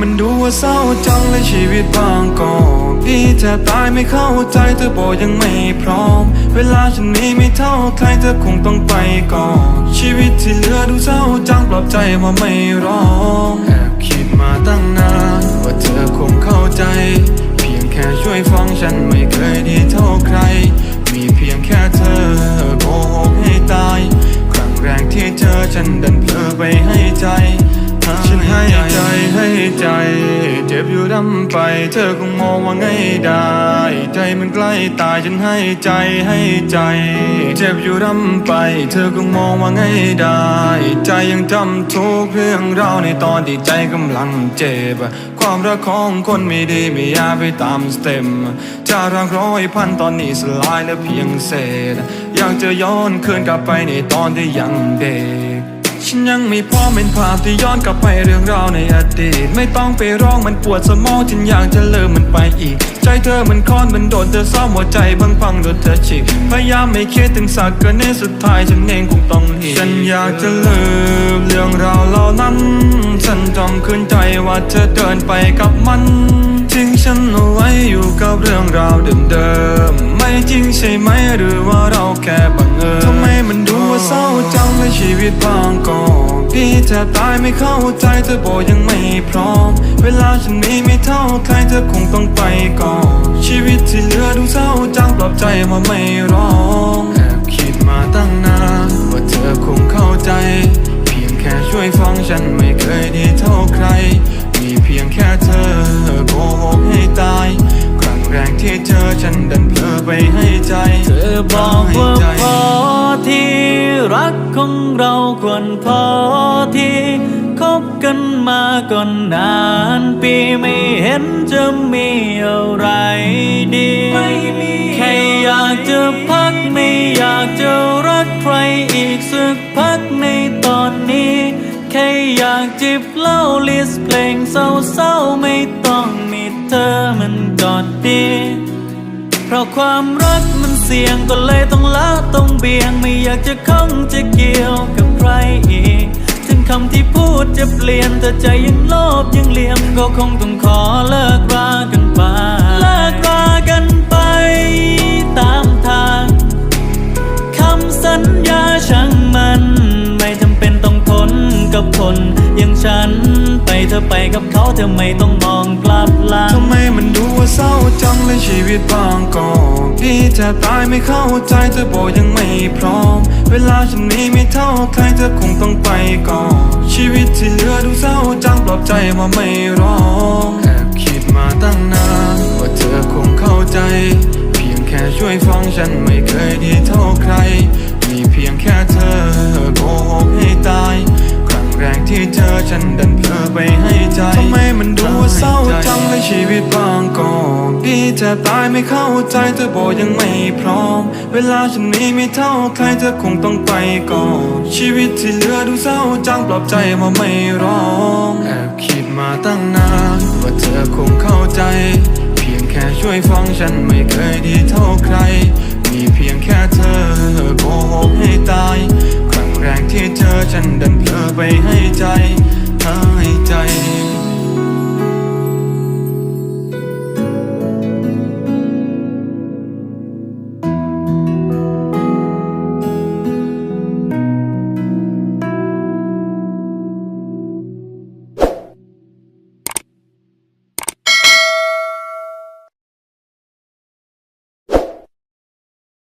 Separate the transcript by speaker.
Speaker 1: มันดูว่าเศร้าจังเลยชีวิตบางก่อนพี่แทบตายไม่เข้าใจเธอบอกยังไม่พร้อม เวลาฉันมีไม่เท่าใครเธอคงต้องไปก่อน ชีวิตที่เหลือดูเศร้าจังปลอบใจว่าไม่ร้องแอบคิดมาตั้งนานว่าเธอคงเข้าใจ เพียงแค่ช่วยฟังฉันไม่เคยดีเท่าใคร มีเพียงแค่เธอโกหกให้ตาย ครั้งแรกที่เจอฉันดันเผลอไปให้ใจฉันให้ ใจ เจ็บอยู่ดำไป เธอคงมองว่าไงได้ ใจมันใกล้ตายฉันให้ใจให้ใจ เจ็บอยู่ดำไป เธอคงมองว่าไงได้ ใจยังจำทุกเรื่องราวในตอนที่ใจกำลังเจ็บ ความรักของคนไม่ดีไม่อยากไปตามสเต็มจากรักร้อยพันตอนนี้สลายเหลือเพียงเศษ อยากจะย้อนคืนกลับไปในตอนที่ยังเด็ก ฉันยังไม่พร้อมเป็นภาพที่ย้อนกลับไปเรื่องราวในอดีต ไม่ต้องไปร้องมันปวดสมองฉันอยากจะเลิมมันไปอีก ใจเธอมันคอนมันโดนเธอซ้อมหัวใจบางพังโดนเธอฉีกพยายามไม่คิดถึงสักกินในสุดท้ายฉันเองคงต้องเหีฉันอยากจะลืมเรื่องราวเหล่านั้น ฉันจำขึ้นใจว่าเธอเดินไปกับมันทิ้งฉันเอาไว้อยู่กับเรื่องราวเดิมๆไม่จริงใช่ไหมหรือว่าเราแค่บังเอิญทำไมมัน ชีวิตบางก่อพี่แทบตายไม่เข้าใจเธอบอกยังไม่พร้อม เวลาฉันมีไม่เท่าใครเธอคงต้องไปก่อน ชีวิตที่เหลือดูเศร้าจังปลอบใจมาไม่ร้องแอบคิดมาตั้งนานว่าเธอคงเข้าใจ พอที่
Speaker 2: คบกันมาก่อนนานปีไม่เห็นจะมีอะไรดีแค่อยากจะพักไม่อยากจะรักใครอีกสักพักในตอนนี้ แค่อยากจิบเหล้าลิสเพลงเศร้าๆไม่ต้องมีเธอมันกอดดีเพราะความรักมันเสี่ยงก็เลยต้องละต้องเบี่ยง ไม่อยากจะข้องจะเกี่ยวกับ ใครอีก ถึงคำที่พูดจะเปลี่ยนแต่ใจยังโลภยังเหลี่ยมก็คงต้องขอเลิกรากันไปเลิกรากันไป ตามทางคำสัญญาช่างมัน ไม่จำเป็นต้องทนกับคนอย่างฉัน ไปเธอไปกับเขาเธอไม่ต้องมองกลับหลัง
Speaker 1: ทำไมมันดูว่าเศร้าจังเลยชีวิตบางก่อน พี่แทบตายไม่เข้าใจเธอบอกยังไม่พร้อม เวลาฉันมีไม่เท่าใครเธอคงต้องไปก่อน ชีวิตที่เหลือดูเศร้าจังปลอบใจมาไม่ร้องแอบคิดมาตั้งนานว่าเธอคงเข้าใจ เพียงแค่ช่วยฟังฉันไม่เคยดีเท่าใคร มีเพียงแค่เธอโกหกให้ตายครั้งแรกที่เจอฉันดันเผลอไปให้ใจทำไมมันดูว่าเศร้าจังเลยชีวิตบางก่อนพี่ แทบตายไม่เข้าใจเธอบอกยังไม่พร้อม เวลาฉันมีไม่เท่าใครเธอคงต้องไปก่อน ชีวิตที่เหลือดูเศร้าจังปลอบใจมาไม่ร้องแอบคิดมาตั้งนานว่าเธอคงเข้าใจ เพียงแค่ช่วยฟังฉันไม่เคยดีเท่าใคร มีเพียงแค่เธอโกหกให้ตาย ครั้งแรกที่เจอฉันดันเผลอไปให้ใจอ่า